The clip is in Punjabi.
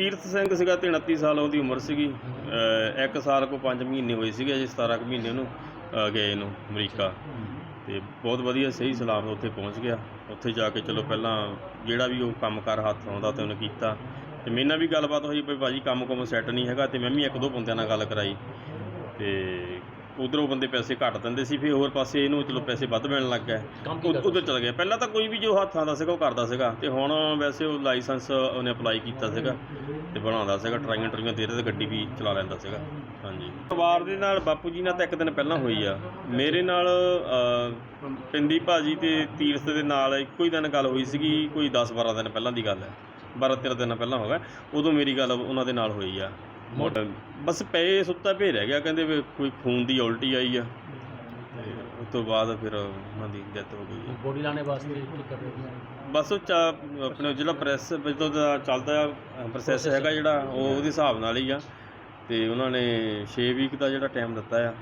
ਤੀਰਥ ਸਿੰਘ ਸੀਗਾ ਤੇ 29 ਸਾਲ ਉਹਦੀ ਉਮਰ ਸੀਗੀ। ਅਹ ਇੱਕ ਸਾਲ ਕੋ 5 ਮਹੀਨੇ ਹੋਏ ਸੀਗੇ ਅਜੇ 17 ਕੁ ਮਹੀਨੇ ਉਹਨੂੰ, ਅਹ ਗਏ ਨੂੰ ਅਮਰੀਕਾ। ਤੇ ਬਹੁਤ ਵਧੀਆ ਸਹੀ ਸਲਾਮ ਉੱਥੇ ਪਹੁੰਚ ਗਿਆ। ਉੱਥੇ ਜਾ ਕੇ ਚਲੋ ਪਹਿਲਾਂ ਜਿਹੜਾ ਵੀ ਉਹ ਕੰਮ ਕਰ ਹੱਥ ਆਉਂਦਾ ਤੇ ਉਹਨੇ ਕੀਤਾ। ਤੇ ਮੇਰੇ ਨਾਲ ਵੀ ਗੱਲਬਾਤ ਹੋਈ ਵੀ ਭਾਜੀ ਕੰਮ ਕੁਮ ਸੈੱਟ ਨਹੀਂ ਹੈਗਾ ਤੇ ਮੈਂ ਵੀ ਇੱਕ ਦੋ ਬੰਦਿਆਂ ਨਾਲ ਗੱਲ ਕਰਾਈ। ਤੇ ਉਧਰੋਂ ਬੰਦੇ ਪੈਸੇ ਘੱਟ ਦਿੰਦੇ ਸੀ ਫਿਰ ਹੋਰ ਪਾਸੇ ਇਹਨੂੰ ਚਲੋ ਪੈਸੇ ਵੱਧ ਮਿਲਣ ਲੱਗ ਗਏ। ਉਧਰ ਚਲ ਗਿਆ ਪਹਿਲਾਂ ਤਾਂ ਕੋਈ ਵੀ ਜੋ ਹੱਥਾਂ ਦਾ ਸੀਗਾ ਉਹ ਕਰਦਾ ਸੀਗਾ। ਤੇ ਹੁਣ ਵੈਸੇ ਉਹ ਲਾਇਸੈਂਸ ਉਹਨੇ ਅਪਲਾਈ ਕੀਤਾ ਸੀਗਾ ਤੇ ਬਣਾਉਂਦਾ ਸੀਗਾ ਟਰਾਈਆਂ ਟਰੀਆਂ ਦੇ ਰਿਹਾ ਤੇ ਗੱਡੀ ਵੀ ਚਲਾ ਲੈਂਦਾ ਸੀਗਾ। ਹਾਂਜੀ। ਪਰਿਵਾਰ ਦੇ ਨਾਲ ਬਾਪੂ ਜੀ ਨਾਲ ਤਾਂ ਇੱਕ ਦਿਨ ਪਹਿਲਾਂ ਹੋਈ ਆ। ਮੇਰੇ ਨਾਲ ਪਿੰਦੀ ਭਾਜੀ ਤੇ ਤੀਰਥ ਦੇ ਨਾਲ ਇੱਕੋ ਹੀ ਦਿਨ ਗੱਲ ਹੋਈ ਸੀਗੀ ਕੋਈ 10 12 ਦਿਨ ਪਹਿਲਾਂ ਦੀ ਗੱਲ ਹੈ। 12 13 ਦਿਨ ਪਹਿਲਾਂ ਹੋ ਗਿਆ ਉਦੋਂ ਮੇਰੀ ਗੱਲ ਉਹਨਾਂ ਦੇ ਨਾਲ ਹੋਈ ਆ। ਬਸ ਪਏ ਸੁੱਤਾ ਪਏ ਰਹਿ ਗਿਆ ਕਹਿੰਦੇ ਵੀ ਕੋਈ ਖੂਨ ਦੀ ਉਲਟੀ ਆਈ ਆ। ਤੇ ਉਸ ਤੋਂ ਬਾਅਦ ਫਿਰ ਉਹਨਾਂ ਦੀ ਡੈਥ ਹੋ ਗਈ। ਆ। ਬੋਡੀ ਲਾਣੇ ਵਾਸਤੇ ਕੀ ਕਰ ਰਹੇ ਹੋ ਬਸ ਉਹ ਚਾ ਆਪਣੇ ਜਿਹੜਾ ਪ੍ਰੈਸ ਜਦੋਂ ਦਾ ਚੱਲਦਾ ਪ੍ਰੋਸੈਸ ਹੈਗਾ ਜਿਹੜਾ ਉਹ ਉਹਦੇ ਹਿਸਾਬ ਨਾਲ ਹੀ ਆ। ਤੇ ਉਹਨਾਂ ਨੇ 6 ਵੀਕ ਦਾ ਜਿਹੜਾ ਟਾਈਮ ਦਿੱਤਾ ਆ।